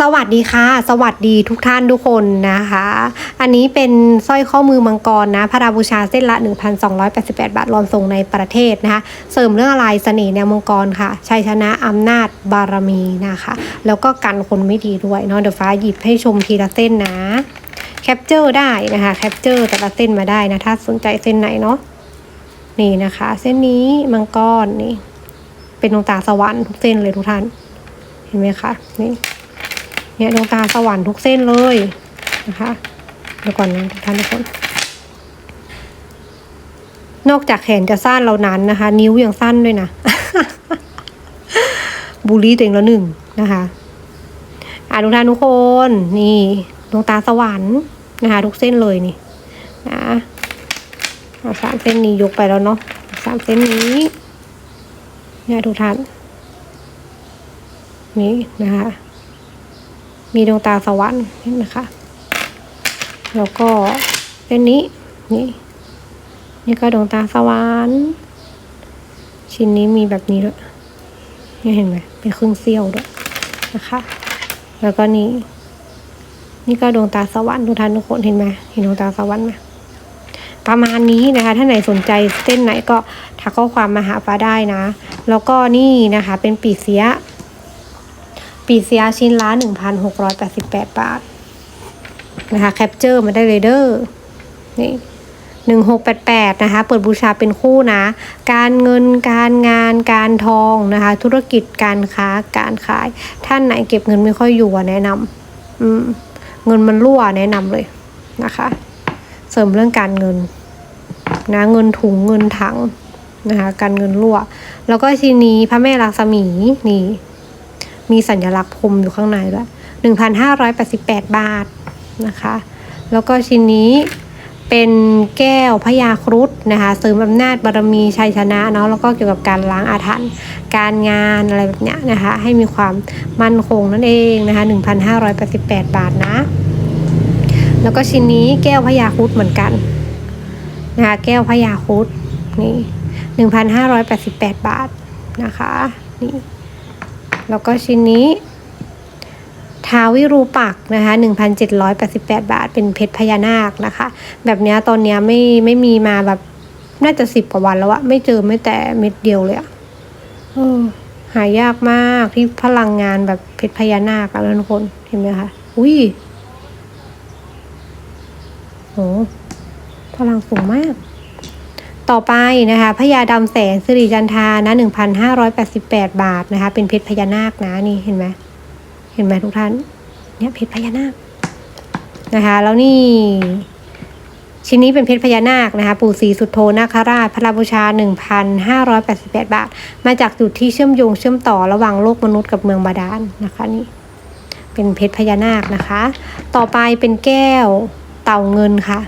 สวัสดีค่ะ สวัสดีทุกท่านทุกคนนะคะ อันนี้เป็นสร้อยข้อมือมังกรนะพระราบูชาเส้นละ 1,288 บาทรอนส่งในประเทศนะคะ เสริมเรื่องอะไรเสน่ห์แนวมังกรค่ะชัยชนะอำนาจบารมีนะคะ แล้วก็กันคนไม่ดีด้วยเนาะเดี๋ยวฟ้าหยิบให้ชมทีละเส้นนะ แคปเจอร์ได้นะคะ แคปเจอร์แต่ละเส้นมาได้นะ ถ้าสนใจเส้นไหนเนาะนี่นะคะ เส้นนี้มังกรนี่ เป็นดวงตาสวรรค์ทุกเส้นเลยทุกท่าน เห็นไหมคะนี่ เนี่ยดวงตาสวรรค์ทุกเส้นเลยนะคะเดี๋ยวก่อนนะทุกท่านทุกคน นอกจากแขนจะสั้นเรานั้นนะคะ นิ้วยังสั้นด้วยนะบูลลี่ตัวเองแล้วหนึ่งนะคะอ่าทุกท่านทุกคน นี่ดวงตาสวรรค์นะคะ ทุกเส้นเลยนี่นะสามเส้นนี้ยกไปแล้วเนาะสามเส้นนี้เนี่ยทุกท่านนี่นะคะ มีดวงตาสวรรค์เห็นไหมคะ แล้วก็เส้นนี้นี่ นี่ก็ดวงตาสวรรค์ชิ้นนี้มีแบบนี้ด้วยนี่เห็นไหมเป็นครึ่งเสี้ยวด้วยนะคะ แล้วก็นี่นี่ก็ดวงตาสวรรค์ทุกท่านทุกคนเห็นไหมเห็นดวงตาสวรรค์ไหมประมาณนี้นะคะ ถ้าไหนสนใจเส้นไหนก็ทักข้อความมาหาฟ้าได้นะ แล้วก็นี่นะคะ เป็นปีเสีย ปีเสียชิ้นละ 1,688 บาท นะคะแคปเจอร์มาได้เลยเด้อนี่หนึ่งหกแปดแปดนะคะ เปิดบูชาเป็นคู่นะ การเงินการงานการทองนะคะ ธุรกิจการค้าการขาย ท่านไหนเก็บเงินไม่ค่อยอยู่แนะนำอืมเงินมันรั่วแนะนำเลยนะคะ เสริมเรื่องการเงินนะเงินถุงเงินถังนะคะ การเงินรั่ว แล้วก็ทีนี้พระแม่ลักษมีนี่ มีสัญลักษณ์พรมอยู่ข้างในด้วยหนึ่งพันห้าร้อยแปดสิบแปดบาทนะคะ แล้วก็ชิ้นนี้เป็นแก้วพญาครุฑนะคะเสริมอำนาจบารมีชัยชนะเนาะแล้วก็เกี่ยวกับการล้างอาถรรพ์การงานอะไรแบบเนี้ยนะคะให้มีความมั่นคงนั่นเองนะคะหนึ่งพันห้าร้อยแปดสิบแปดบาทนะ แล้วก็ชิ้นนี้แก้วพญาครุฑเหมือนกันนะคะแก้วพญาครุฑนี่หนึ่งพันห้าร้อยแปดสิบแปดบาทนะคะนี่ แล้วก็ชิ้นนี้ทาวิรูปักนะคะ 1,788 บาท เป็นเพชรพญานาคนะคะ แบบนี้ตอนนี้ไม่ไม่มีมาแบบน่าจะสิบกว่าวันแล้วอะไม่เจอไม่แต่เม็ดเดียวเลยอะออหายากมากที่พลังงานแบบเพชรพญานาคอะทุกคนเห็นไหมคะ อุ้ยโหพลังสูงมาก ต่อไปนะคะพญาดำแสงสิริจันทานะ1,588 บาทนะคะ เป็นเพชรพญานาคนะนี่เห็นไหมเห็นไหมทุกท่าน เนี่ยเพชรพญานาคนะคะ แล้วนี่ชิ้นนี้เป็นเพชรพญานาคนะคะ ปู่ศรีสุโธนาคราชพระราบูชา 1,588 บาท มาจากจุดที่เชื่อมโยงเชื่อมต่อระหว่างโลกมนุษย์กับเมืองบาดาลนะคะนี่เป็นเพชรพญานาคนะคะ ต่อไปเป็นแก้วเต่าเงินค่ะ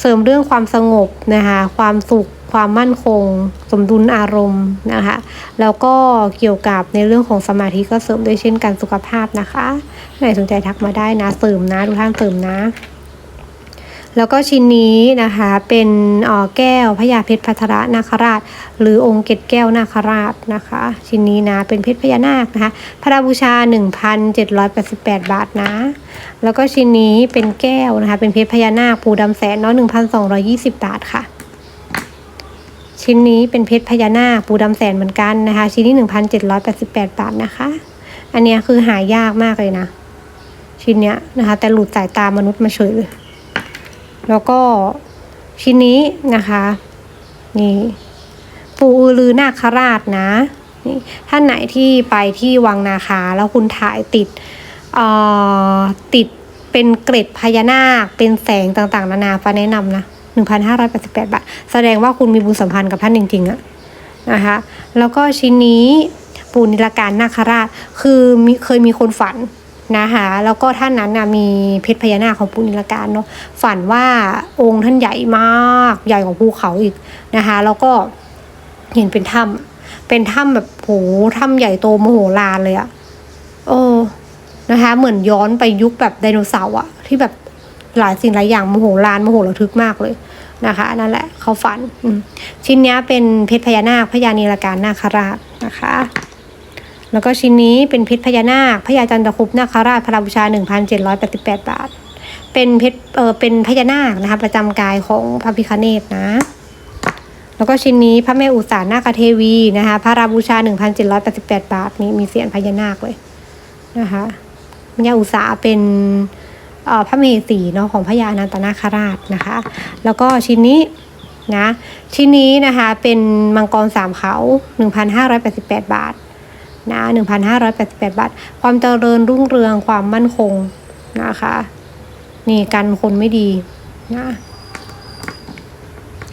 เสริมเรื่องความสงบนะคะความสุขความมั่นคง สมดุลอารมณ์นะคะแล้วก็เกี่ยวกับในเรื่องของสมาธิก็เสริมด้วยเช่นกันสุขภาพนะคะไหนสนใจทักมาได้นะเสริมนะทุกท่านเสริมนะ แล้วก็ชิ้นนี้นะคะเป็นออแก้วพญาเพชรพัทรนาคราช หรือองค์เกตแก้วนาคราชนะคะ ชิ้นนี้นะเป็นเพชรพญานาคนะคะพระราบูชา 1,788 บาทนะ แล้วก็ชิ้นนี้เป็นแก้วนะคะ เป็นเพชรพญานาคปูดำแสนเนาะ1,220 บาทค่ะชิ้นนี้เป็นเพชรพญานาคปูดำแสนเหมือนกันนะคะ ชิ้นนี้ 1,788 บาทนะคะ อันเนี้ยคือหายากมากเลยนะ ชิ้นเนี้ยนะคะ แต่หลุดสายตามนุษย์มาเฉยเลย แล้วก็ชิ้นนี้นะคะ นี่ปูอือลือนาคราชนะนี่ท่านไหนที่ไปที่วังนาคา แล้วคุณถ่ายติดเอ่อติดเป็นเกร็ดพญานาค เป็นแสงต่างๆ นานาฟ้าแนะนำนะ1,588 บาท แสดงว่าคุณมีบุญสัมพันธ์กับท่านจริงๆอะนะคะ แล้วก็ชิ้นนี้ปูนิลการนาคราช คือมีเคยมีคนฝัน นะคะแล้วก็ท่านนั้นนะมีเพชรพญานาคของปูนิลการเนาะฝันว่าองค์ท่านใหญ่มากใหญ่กว่าภูเขาอีกนะคะ แล้วก็เห็นเป็นถ้ำเป็นถ้ำแบบโหถ้ำใหญ่โตมโหฬารเลยอะโอ้นะคะ เหมือนย้อนไปยุคแบบไดโนเสาร์อะที่แบบหลายสิ่งหลายอย่างมโหฬารมโหระทึกมากเลยนะคะนั่นแหละเขาฝันชิ้นเนี้ยเป็นเพชรพญานาคพญานีลการนาคราชนะคะ แล้วก็ชิ้นนี้เป็นเพชรพญานาคพญาจันทคุปนาคราชพระราบูชา 1,788 บาท เป็นเพชรเออเป็นพญานาคนะคะประจำกายของพระพิคเนตนะ แล้วก็ชิ้นนี้พระแม่อุษานาคเทวีนะคะพระราบูชา 1,788 บาทนี่มีเสียนพญานาคเลยนะคะพญาอุษาเป็นเออพระเหสีเนาะของพญาอนันตนาคราชนะคะ แล้วก็ชิ้นนี้นะชิ้นนี้นะคะเป็นมังกรสามเขา 1,588 บาท นะ1,588 บาท ความเจริญรุ่งเรืองความมั่นคงนะคะ นี่กันคนไม่ดีนะ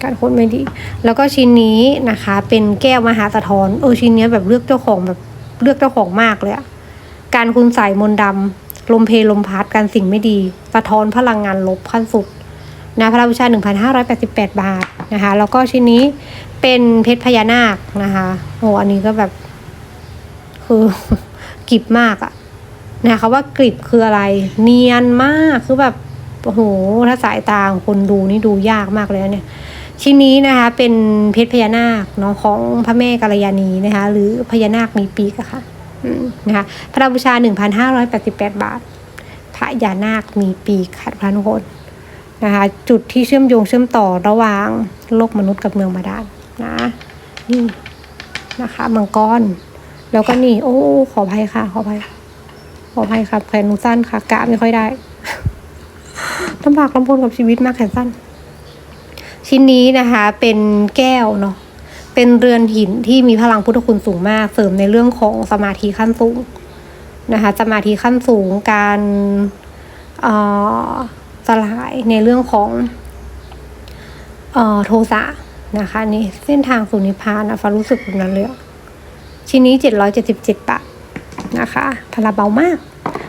กันคนไม่ดี แล้วก็ชิ้นนี้นะคะ เป็นแก้วมหาสะท้อนเออชิ้นเนี้ยแบบเลือกเจ้าของแบบเลือกเจ้าของมากเลยอะการคุณใส่มนต์ดำลมเพลลมพัดการสิ่งไม่ดี สะท้อนพลังงานลบขั้นสุดนะพระราชา1,588บาทนะคะ แล้วก็ชิ้นนี้เป็นเพชรพญานาคนะคะโอ้อันนี้ก็แบบ คือ กริบมากอะนะคะว่ากริบคืออะไร เนียนมากคือแบบโอ้โหถ้าสายตาของคนดูนี่ดูยากมากเลยเนี่ย ชิ้นนี้นะคะ เป็นเพชรพญานาคเนาะของพระแม่กัลยาณีนะคะ หรือพญานาคมีปีกอะค่ะนะคะพระบูชา 1,588 บาท พระยานาคมีปีกค่ะพระทุกคนนะคะ จุดที่เชื่อมโยงเชื่อมต่อระหว่างโลกมนุษย์กับเมืองบาดาลนะนี่นะคะมังกร แล้วก็นี่ โอ้ ขออภัยค่ะ ขออภัย ขออภัยครับ แขนหนูสั้นค่ะ กะไม่ค่อยได้ลำบากลำบนกับชีวิตมากแขนสั้น ชิ้นนี้นะคะ เป็นแก้วเนาะ เป็นเรือนหินที่มีพลังพุทธคุณสูงมาก เสริมในเรื่องของสมาธิขั้นสูงนะคะ สมาธิขั้นสูง การอ่อสลายในเรื่องของอ่อโทสะนะคะนี่เส้นทางสู่นิพพานนะฟ้ารู้สึกแบบนั้นเลยอะ ชิ้นนี้เจ็ดร้อยเจ็ดสิบเจ็ดบาทนะคะพลาเบามาก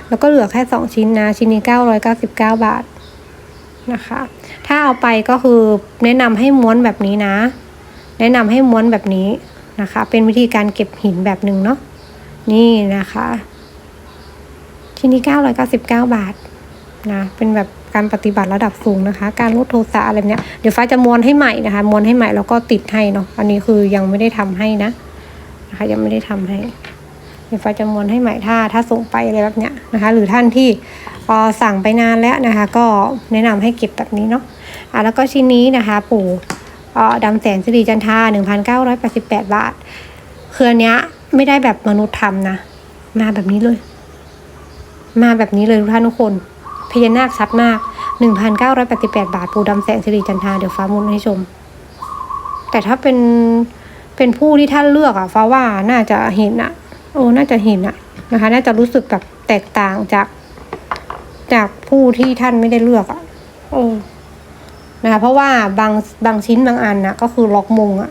แล้วก็เหลือแค่สองชิ้นนะ ชิ้นนี้เก้าร้อยเก้าสิบเก้าบาทนะคะ ถ้าเอาไปก็คือแนะนำให้ม้วนแบบนี้นะ แนะนำให้ม้วนแบบนี้นะคะ เป็นวิธีการเก็บหินแบบหนึ่งเนาะนี่นะคะ ชิ้นนี้เก้าร้อยเก้าสิบเก้าบาทนะเป็นแบบการปฏิบัติระดับสูงนะคะ การลดโทสะอะไรเนี้ยเดี๋ยวฟ้าจะม้วนให้ใหม่นะคะม้วนให้ใหม่แล้วก็ติดให้เนาะอันนี้คือยังไม่ได้ทำให้นะ นะคะยังไม่ได้ทำให้เดี๋ยวฟ้าจะม้วนให้ใหม่ถ้าถ้าส่งไปอะไรแบบเนี้ยนะคะ หรือท่านที่เอ่อสั่งไปนานแล้วนะคะ ก็แนะนำให้เก็บแบบนี้เนาะอะแล้วก็ชิ้นนี้นะคะ ปู่เออดำแสนสิริจันทรา1,988 บาทคืออันเนี้ยไม่ได้แบบมนุษย์ทำนะ มาแบบนี้เลย มาแบบนี้เลยทุกท่านทุกคนพญานาคชัดมาก 1,988 บาท ปูดำแสนสิริจันทา เดี๋ยวฟ้ามุนให้ชม แต่ถ้าเป็น เป็นผู้ที่ท่านเลือกอะฟ้าว่าน่าจะเห็นอะโอ้น่าจะเห็นอะนะคะ น่าจะรู้สึกแบบแตกต่างจาก จากผู้ที่ท่านไม่ได้เลือกอะโอ้นะคะเพราะว่าบางบางชิ้นบางอันนะก็คือล็อกมงอะ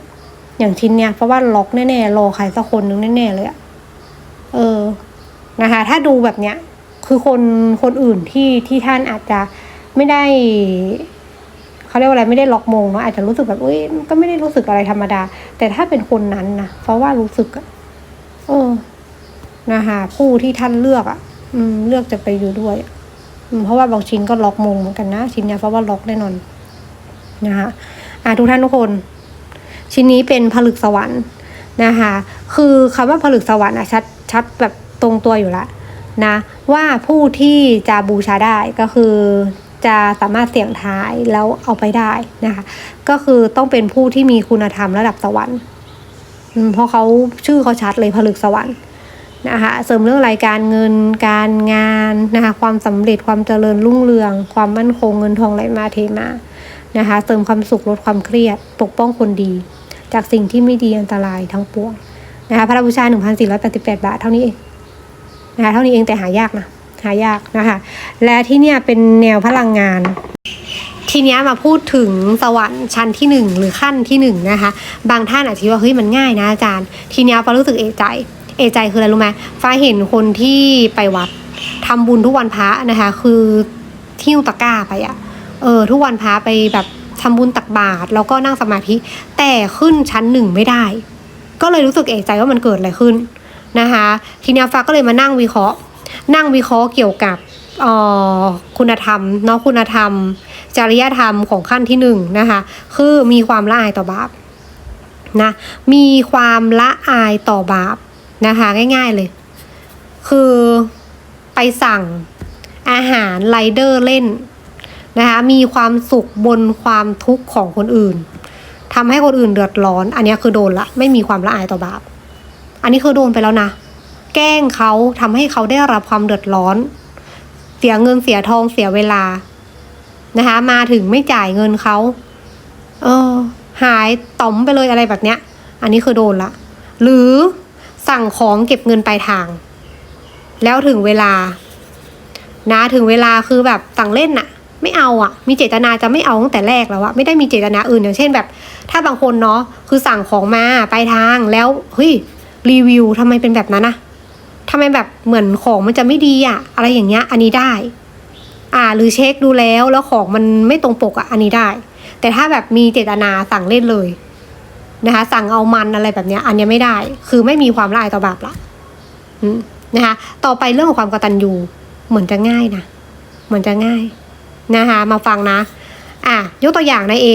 อย่างชิ้นเนี้ยเพราะว่าล็อกแน่ๆรอใครสักคนนึงแน่ๆเลยอะเออนะคะ ถ้าดูแบบเนี้ย คือคนคนอื่นที่ที่ท่านอาจจะไม่ได้ เขาเรียกว่าอะไรไม่ได้ล็อกมงเนาะอาจจะรู้สึกแบบเอ้ยก็ไม่ได้รู้สึกอะไรธรรมดา แต่ถ้าเป็นคนนั้นนะเพราะว่ารู้สึกอะเออนะคะผู้ที่ท่านเลือกอะอืม เลือกจะไปอยู่ด้วยเพราะว่าบางชิ้นก็ล็อกมงเหมือนกันนะชิ้นเนี้ยเพราะว่าล็อกแน่นอนนะคะอะทุกท่านทุกคน ชิ้นนี้เป็นผลึกสวรรค์นะคะคือคำว่าผลึกสวรรค์อะชัดชัดแบบตรงตัวอยู่ละนะว่าผู้ที่จะบูชาได้ก็คือ จะสามารถเสี่ยงทายแล้วเอาไปได้นะคะ ก็คือต้องเป็นผู้ที่มีคุณธรรมระดับสวรรค์เพราะเขาชื่อเขาชัดเลยผลึกสวรรค์นะคะเสริมเรื่องรายการเงินการงานนะคะความสำเร็จความเจริญรุ่งเรือง ความมั่นคงเงินทองไหลมาเทมานะคะเสริมความสุขลดความเครียด ปกป้องคนดี จากสิ่งที่ไม่ดีอันตรายทั้งปวงนะคะพระบูชา 1,488 บาทเท่านี้เองนะคะเท่านี้เองแต่หายากนะ หายากนะคะ และที่เนี่ยเป็นแนวพลังงาน ทีเนี้ยมาพูดถึงสวรรค์ชั้นที่หนึ่งหรือขั้นที่หนึ่งนะคะ บางท่านอาจจะคิดว่าเฮ้ยมันง่ายนะอาจารย์ ทีเนี้ยฟ้ารู้สึกเอใจ เอใจคืออะไรรู้ไหมฟ้าเห็นคนที่ไปวัดทำบุญทุกวันพระนะคะ คือที่วตะก้าไปอะเออทุกวันพระไปแบบทำบุญตักบาตรแล้วก็นั่งสมาธิ แต่ขึ้นชั้นหนึ่งไม่ได้ ก็เลยรู้สึกเอะใจว่ามันเกิดอะไรขึ้นนะคะ ทีเนี้ยฟ้าก็เลยมานั่งวิเคราะห์ นั่งวิเคราะห์เกี่ยวกับคุณธรรมเนาะคุณธรรม จริยธรรมของขั้นที่หนึ่งนะคะ คือมีความละอายต่อบาปนะมีความละอายต่อบาปนะคะง่ายๆเลย คือไปสั่งอาหารไรเดอร์เล่นนะคะมีความสุขบนความทุกข์ของคนอื่นทำให้คนอื่นเดือดร้อน อันนี้คือโดนละไม่มีความละอายต่อบาป อันนี้คือโดนไปแล้วนะ แกล้งเขาทำให้เขาได้รับความเดือดร้อน เสียเงินเสียทองเสียเวลา นะคะ มาถึงไม่จ่ายเงินเขาเออ หายต่อมไปเลยอะไรแบบเนี้ย อันนี้คือโดนละ หรือสั่งของเก็บเงินปลายทาง แล้วถึงเวลา นะถึงเวลาคือแบบสั่งเล่นน่ะ ไม่เอาอะ มีเจตนาจะไม่เอาตั้งแต่แรกแล้วอะไม่ได้มีเจตนาอื่นอย่างเช่นแบบ ถ้าบางคนเนาะคือสั่งของมาปลายทางแล้วเฮ้ยรีวิวทำไมเป็นแบบนั้นนะ ทำไมแบบเหมือนของมันจะไม่ดีอะอะไรอย่างเงี้ย อันนี้ได้ อ่า หรือเช็คดูแล้วแล้วของมันไม่ตรงปกอะอันนี้ได้ แต่ถ้าแบบมีเจตนาสั่งเล่นเลยนะคะ สั่งเอามันอะไรแบบเนี้ย อันเนี้ยไม่ได้ คือไม่มีความละอายต่อบาปละนะคะ ต่อไปเรื่องของความกตัญญูเหมือนจะง่ายนะเหมือนจะง่ายนะคะ มาฟังนะ อะยกตัวอย่างในเอ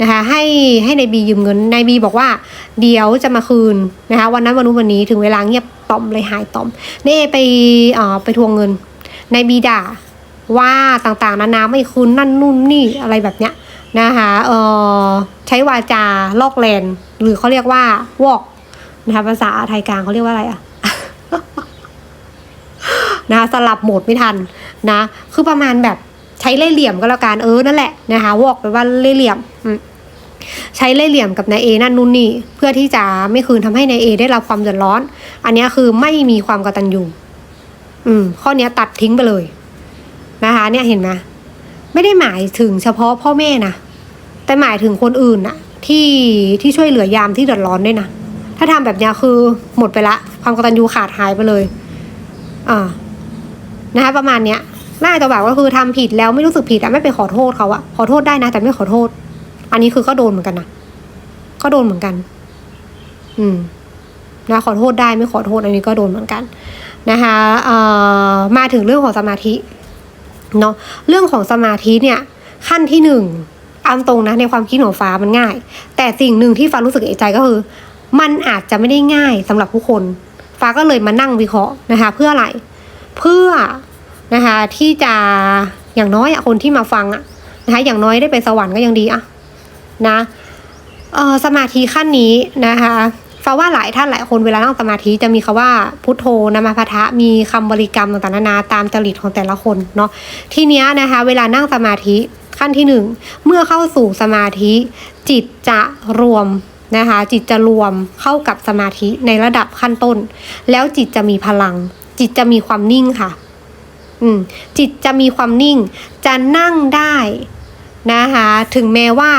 นะคะให้ให้ในบียืมเงินในบีบอกว่าเดี๋ยวจะมาคืนนะคะวันนั้นวันนู้นวันนี้ถึงเวลาเงียบต่อมเลยหายต่อมนเอไปเอ่อไปทวงเงินในบีด่าว่าต่างๆนานาไม่คืนนั่นนู่นนี่อะไรแบบเนี้ยนะคะเอ่อใช้วาจาลอกแลนหรือเขาเรียกว่าวอกนะคะภาษาไทยกลางเขาเรียกว่าอะไรอะนะคะสลับโหมดไม่ทันนะคือประมาณแบบ ใช้เล่เหลี่ยมก็แล้วกันเออนั่นแหละนะคะวอกไปว่าเล่เหลี่ยมใช้เล่เหลี่ยมกับนายเอนั่นนู่นนี่เพื่อที่จะไม่คืนทำให้นายเอได้รับความเดือดร้อน อันนี้คือไม่มีความกตัญญูอืม ข้อเนี้ยตัดทิ้งไปเลยนะคะ เนี่ยเห็นไหมไม่ได้หมายถึงเฉพาะพ่อแม่นะแต่หมายถึงคนอื่นน่ะที่ที่ช่วยเหลือยามที่เดือดร้อนด้วยนะถ้าทำแบบนี้คือหมดไปละ ความกตัญญูขาดหายไปเลยอ่านะคะประมาณเนี้ย น่าจะแบบก็คือทำผิดแล้วไม่รู้สึกผิดอะไม่ไปขอโทษเขาอะขอโทษได้นะ แต่ไม่ขอโทษ อันนี้คือก็โดนเหมือนกันนะก็โดนเหมือนกัน อืมนะขอโทษได้ไม่ขอโทษอันนี้ก็โดนเหมือนกัน นะคะเอ่อมาถึงเรื่องของสมาธิเนาะเรื่องของสมาธิเนี่ย ขั้นที่หนึ่งอันตรงนะในความคิดของฟ้ามันง่าย แต่สิ่งหนึ่งที่ฟ้ารู้สึกเอะใจก็คือ มันอาจจะไม่ได้ง่ายสำหรับผู้คน ฟ้าก็เลยมานั่งวิเคราะห์นะคะ เพื่ออะไร เพื่อ นะคะ ที่จะอย่างน้อยอะคนที่มาฟังอะนะคะอย่างน้อยได้ไปสวรรค์ก็ยังดีอะนะเออสมาธิขั้นนี้นะคะฟ้าว่าหลายท่านหลายคนเวลานั่งสมาธิจะมีคำว่าพุทโธนามาพทะมีคำบริกรรมต่างๆนานาตามจริตของแต่ละคนเนาะทีเนี้ยนะคะเวลานั่งสมาธิขั้นที่หนึ่งเมื่อเข้าสู่สมาธิ จิตจะรวมนะคะจิตจะรวมเข้ากับสมาธิในระดับขั้นต้น แล้วจิตจะมีพลัง จิตจะมีความนิ่งค่ะ อืมจิตจะมีความนิ่ง จะนั่งได้นะคะถึงแม้ว่า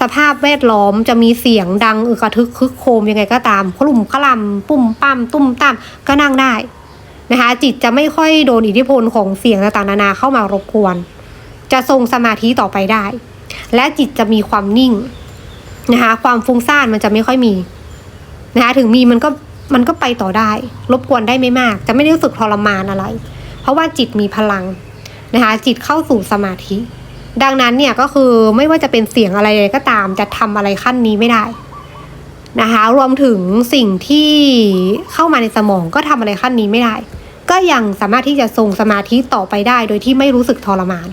สภาพแวดล้อมจะมีเสียงดังอึกระทึกคึกโครมยังไงก็ตามขลุ่มขลำปุ่มปั้มตุ้มตั้มก็นั่งได้นะคะจิตจะไม่ค่อยโดนอิทธิพลของเสียงต่างๆนานาเข้ามารบกวน จะทรงสมาธิต่อไปได้ และจิตจะมีความนิ่งนะคะความฟุ้งซ่านมันจะไม่ค่อยมีนะคะถึงมีมันก็มันก็ไปต่อได้ รบกวนได้ไม่มาก จะไม่ได้รู้สึกทรมานอะไร ราะว่าจิตมีพลังนะคะ จิตเข้าสู่สมาธิ ดังนั้นเนี่ยก็คือไม่ว่าจะเป็นเสียงอะไรก็ตามจะทำอะไรขั้นนี้ไม่ได้นะคะ รวมถึงสิ่งที่เข้ามาในสมองก็ทำอะไรขั้นนี้ไม่ได้ ก็ยังสามารถที่จะทรงสมาธิต่อไปได้ โดยที่ไม่รู้สึกทรมาน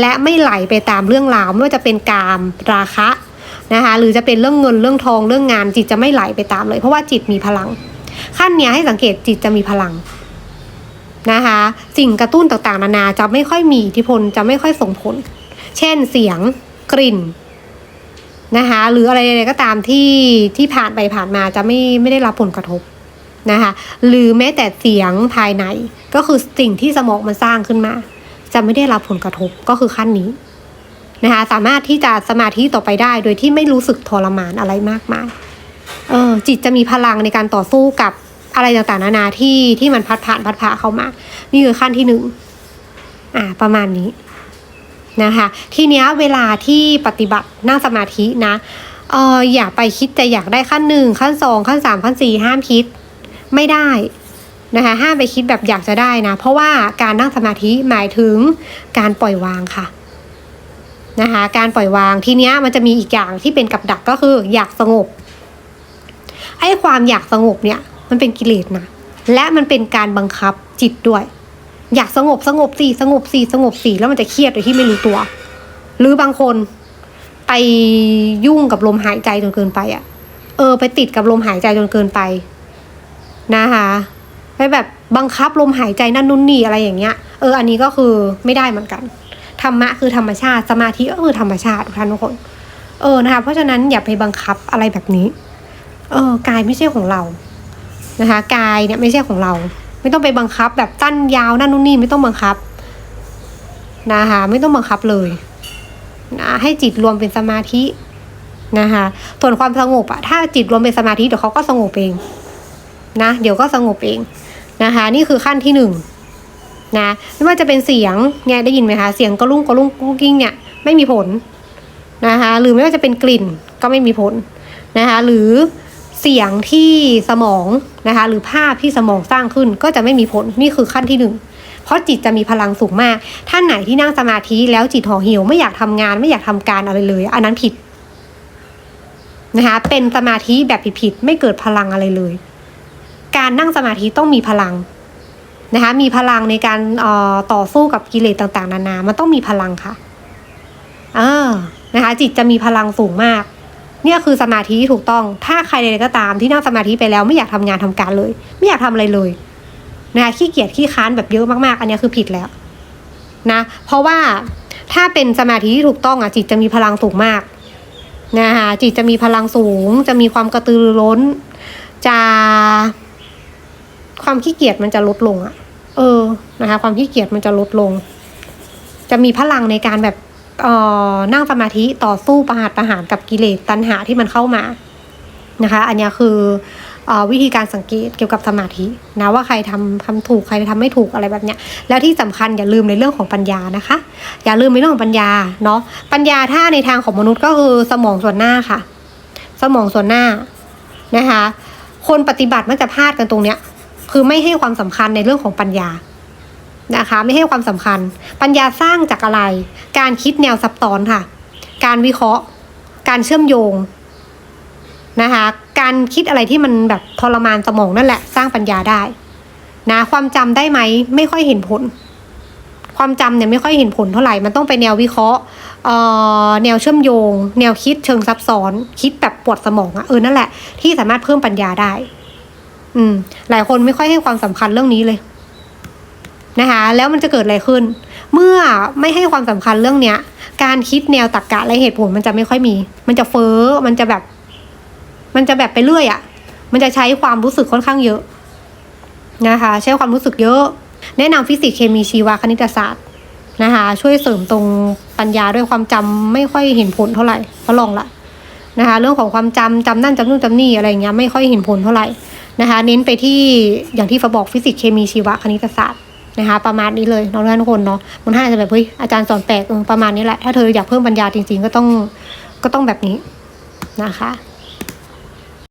และไม่ไหลไปตามเรื่องราวไม่ว่าจะเป็นกามราคะนะคะหรือจะเป็นเรื่องเงินเรื่องทองเรื่องงานจิตจะไม่ไหลไปตามเลย เพราะว่าจิตมีพลัง ขั้นเนี้ยให้สังเกตจิตจะมีพลัง นะคะ สิ่งกระตุ้นต่างๆนานาจะไม่ค่อยมีอิทธิพลจะไม่ค่อยส่งผล เช่นเสียงกลิ่นนะคะหรืออะไรๆก็ตามที่ที่ผ่านไปผ่านมาจะไม่ไม่ได้รับผลกระทบนะคะหรือแม้แต่เสียงภายในก็คือสิ่งที่สมองมันสร้างขึ้นมา จะไม่ได้รับผลกระทบก็คือขั้นนี้นะคะสามารถที่จะสมาธิต่อไปได้โดยที่ไม่รู้สึกทรมานอะไรมากมายเออจิตจะมีพลังในการต่อสู้กับ อะไรต่างๆนานาที่ที่มันพัดผ่านพัดผ่าเข้ามา นี่คือขั้นที่หนึ่งอ่า ประมาณนี้นะคะ ทีเนี้ยเวลาที่ปฏิบัตินั่งสมาธินะเอออย่าไปคิดจะอยากได้ขั้นหนึ่งขั้นสองขั้นสามขั้นสี่ห้ามคิดไม่ได้นะคะห้ามไปคิดแบบอยากจะได้นะ เพราะว่าการนั่งสมาธิหมายถึงการปล่อยวางค่ะนะคะการปล่อยวางทีเนี้ยมันจะมีอีกอย่างที่เป็นกับดักก็คืออยากสงบไอ้ความอยากสงบเนี่ย มันเป็นกิเลสนะ และมันเป็นการบังคับจิตด้วย อยากสงบสงบสิสงบสิสงบสิแล้วมันจะเครียดโดยที่ไม่รู้ตัว หรือบางคนไปยุ่งกับลมหายใจจนเกินไปอะ่ะ เออ ไปติดกับลมหายใจจนเกินไป นะคะไปแบบบังคับลมหายใจนั่นนู่นนี่อะไรอย่างเงี้ย เออ อันนี้ก็คือไม่ได้เหมือนกันธรรมะคือธรรมชาติสมาธิก็คือธรรมชาติทุกท่านทุกคน เออนะคะเพราะฉะนั้นอย่าไปบังคับอะไรแบบนี้ เออกายไม่ใช่ของเรา นะคะ กายเนี่ยไม่ใช่ของเรา ไม่ต้องไปบังคับ แบบตั้นยาวนั่นนู่นนี่ไม่ต้องบังคับนะคะไม่ต้องบังคับเลยนะให้จิตรวมเป็นสมาธินะคะส่วนความสงบอะถ้าจิตรวมเป็นสมาธิเดี๋ยวเขาก็สงบเองนะเดี๋ยวก็สงบเองนะคะ นี่คือขั้นที่หนึ่งนะไม่ว่าจะเป็นเสียงเนี่ยได้ยินไหมคะเสียงกระลุ่งกระลุ่งกุ้งกิ้งเนี่ยไม่มีผลนะคะหรือไม่ว่าจะเป็นกลิ่นก็ไม่มีผลนะคะหรือ เสียงที่สมองนะคะหรือภาพที่สมองสร้างขึ้นก็จะไม่มีผลนี่คือขั้นที่หนึ่งเพราะจิตจะมีพลังสูงมาก ท่านไหนที่นั่งสมาธิแล้วจิตห่อเหี่ยวไม่อยากทำงานไม่อยากทำการอะไรเลย อันนั้นผิดนะคะเป็นสมาธิแบบผิดๆไม่เกิดพลังอะไรเลย การนั่งสมาธิต้องมีพลังนะคะมีพลังในการเอ่อต่อสู้กับกิเลสต่าง ๆ นานา มันต้องมีพลังค่ะเออนะคะจิตจะมีพลังสูงมาก เนี่ยคือสมาธิที่ถูกต้อง ถ้าใครใดๆก็ตามที่นั่งสมาธิไปแล้วไม่อยากทำงานทำการเลย ไม่อยากทำอะไรเลยนะขี้เกียจขี้ค้านแบบเยอะมากๆ อันนี้คือผิดแล้วนะ เพราะว่าถ้าเป็นสมาธิที่ถูกต้องอะจิตจะมีพลังสูงมากนะคะจิตจะมีพลังสูง จะมีความกระตือรือร้น จะความขี้เกียจมันจะลดลงอะ เออนะคะ ความขี้เกียจมันจะลดลง จะมีพลังในการแบบ นั่งสมาธิต่อสู้ประหารประหารกับกิเลสตัณหาที่มันเข้ามานะคะ อันนี้คือเอ่อวิธีการสังเกตเกี่ยวกับสมาธินะว่าใครทำทำถูกใครทำไม่ถูกอะไรแบบเนี้ยแล้วที่สำคัญอย่าลืมในเรื่องของปัญญานะคะ อย่าลืมในเรื่องของปัญญาเนาะปัญญาถ้าในทางของมนุษย์ก็คือสมองส่วนหน้าค่ะ สมองส่วนหน้านะคะ คนปฏิบัติมักจะพลาดกันตรงเนี้ยคือไม่ให้ความสำคัญในเรื่องของปัญญา นะคะ ไม่ให้ความสำคัญ ปัญญาสร้างจากอะไร การคิดแนวซับซ้อนค่ะ การวิเคราะห์ การเชื่อมโยงนะคะ การคิดอะไรที่มันแบบทรมานสมองนั่นแหละ สร้างปัญญาได้ นะ ความจำได้ไหมไม่ค่อยเห็นผล ความจำเนี่ยไม่ค่อยเห็นผลเท่าไหร่ มันต้องไปแนววิเคราะห์แนวเชื่อมโยง แนวคิดเชิงซับซ้อน คิดแบบปวดสมองอะเออนั่นแหละที่สามารถเพิ่มปัญญาได้ อืม หลายคนไม่ค่อยให้ความสำคัญเรื่องนี้เลย นะคะแล้วมันจะเกิดอะไรขึ้น เมื่อไม่ให้ความสำคัญเรื่องเนี้ย การคิดแนวตรรกกะและเหตุผลมันจะไม่ค่อยมี มันจะเฟ้อมันจะแบบ มันจะแบบไปเรื่อยอะ่ะ มันจะใช้ความรู้สึกค่อนข้างเยอะนะคะ ใช้ความรู้สึกเยอะ แนะนำฟิสิกส์เคมีชีวคณิตศาสตร์นะคะช่วยเสริมตรงปัญญาด้วยความจำไม่ค่อยเห็นผลเท่าไหร่เพราะลองละนะคะ เรื่องของความจำจำนั่นจำนู่นจำนี่อะไรเงี้ยไม่ค่อยเห็นผลเท่าไหร่นะคะ เน้นไปที่อย่างที่ฟบอกฟิสิกส์เคมีชีวคณิตศาสตร์ นะคะ ประมาณนี้เลยน้องทุกคนเนาะมันท่านอาจจะแบบเฮ้ยอาจารย์สอนแปลกประมาณนี้แหละถ้าเธออยากเพิ่มปัญญาจริง ๆ ก็ต้องก็ต้องแบบนี้นะคะ